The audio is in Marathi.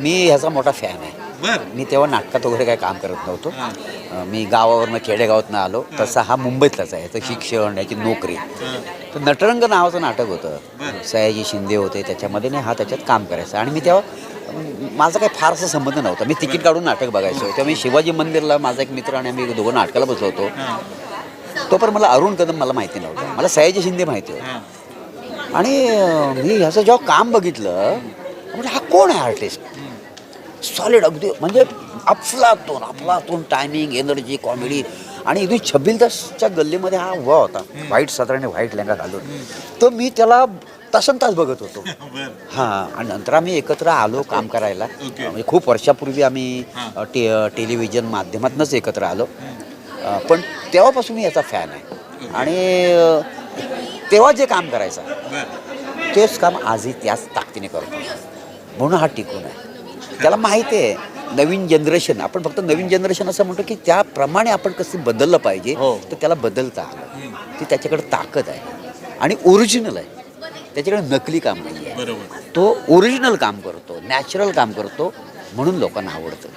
मी ह्याचा मोठा फॅन आहे. बर. मी तेव्हा नाटकात वगैरे काही काम करत नव्हतो. अं, मी गावावरनं खेडेगावातनं आलो. तसा हा मुंबईतलाच आहे. याचं शिक्षण याची नोकरी. तर नटरंग नावाचं नाटक होतं. सयाजी शिंदे होते. त्याच्यामध्ये नाही हा त्याच्यात काम करायचा. आणि मी तेव्हा अं, माझा काही फारसा संबंध नव्हता. मी तिकीट काढून नाटक बघायचो. तेव्हा मी शिवाजी मंदिरला माझा एक मित्र आणि आम्ही दोघं नाटकाला बसलो होतो. हां, तोपर्यंत मला अरुण कदम मला माहिती नव्हतं. मला सयाजी शिंदे माहिती होतं. आणि अं, मी ह्याचं जेव्हा काम बघितलं म्हणजे हा कोण आहे आर्टिस्ट सॉलिड अगदी म्हणजे अफलातून अफलातून टायमिंग एनर्जी कॉमेडी आणि इथून छबिलदासच्या गल्लीमध्ये हा उभा होता. व्हाईट सदराने व्हाईट लेंगा घालून. तर मी त्याला तासन तास बघत होतो. हां आणि नंतर आम्ही एकत्र आलो काम करायला. म्हणजे खूप वर्षापूर्वी आम्ही टे टेलिव्हिजन माध्यमातूनच एकत्र आलो. पण तेव्हापासून मी याचा फॅन आहे. आणि तेव्हा जे काम करायचं तेच काम आजही त्याच ताकदीने करतो. म्हणून हा टिकून आहे. त्याला माहिती आहे नवीन जनरेशन आपण फक्त नवीन जनरेशन असं म्हणतो की त्याप्रमाणे आपण कसं बदललं पाहिजे हो. तर त्याला बदलता आलं. ती त्याच्याकडे ताकद आहे. आणि ओरिजिनल आहे. त्याच्याकडे नकली काम नाही आहे तो ओरिजिनल काम करतो नॅचरल काम करतो म्हणून लोकांना आवडतं.